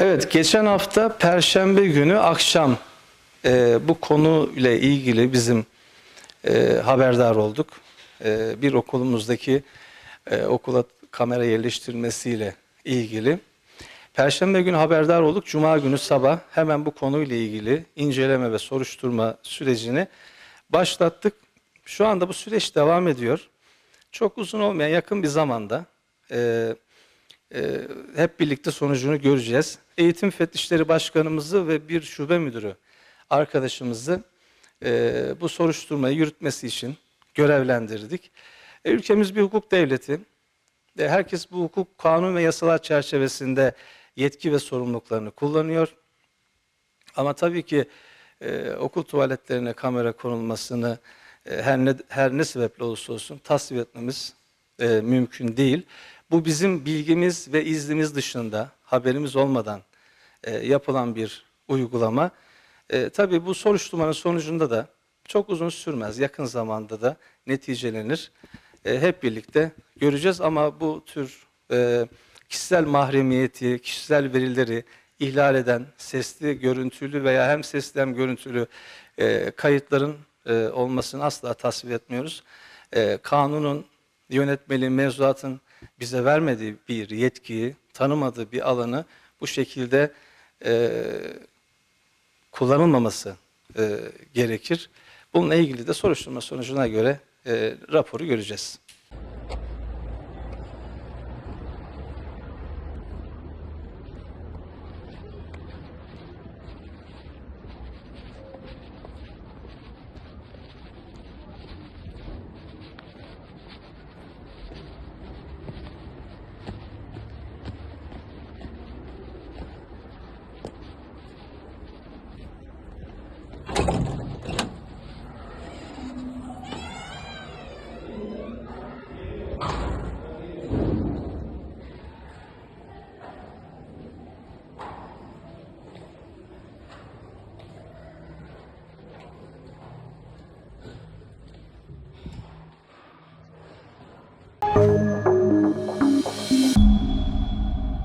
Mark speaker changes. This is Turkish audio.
Speaker 1: Evet, geçen hafta Perşembe günü akşam e, bu konu ile ilgili bizim e, haberdar olduk. E, bir okulumuzdaki e, okula kamera yerleştirilmesiyle ilgili. Perşembe günü haberdar olduk. Cuma günü sabah hemen bu konuyla ilgili inceleme ve soruşturma sürecini başlattık. Şu anda bu süreç devam ediyor. Çok uzun olmayan yakın bir zamanda e, e, hep birlikte sonucunu göreceğiz. Eğitim Müfettişleri Başkanımızı ve bir şube müdürü arkadaşımızı e, bu soruşturmayı yürütmesi için görevlendirdik. E, ülkemiz bir hukuk devleti. E, herkes bu hukuk, kanun ve yasalar çerçevesinde yetki ve sorumluluklarını kullanıyor. Ama tabii ki e, okul tuvaletlerine kamera konulmasını e, her ne her ne sebeple olursa olsun tasvip etmemiz e, mümkün değil. Bu bizim bilgimiz ve iznimiz dışında haberimiz olmadan e, yapılan bir uygulama. E, tabii bu soruşturmanın sonucunda da çok uzun sürmez. Yakın zamanda da neticelenir. E, hep birlikte göreceğiz ama bu tür e, kişisel mahremiyeti, kişisel verileri ihlal eden sesli, görüntülü veya hem sesli hem görüntülü e, kayıtların e, olmasını asla tasvip etmiyoruz. E, kanunun, yönetmeliğin, mevzuatın bize vermediği bir yetkiyi, tanımadığı bir alanı bu şekilde e, kullanılmaması e, gerekir. Bununla ilgili de soruşturma sonucuna göre e, raporu göreceğiz.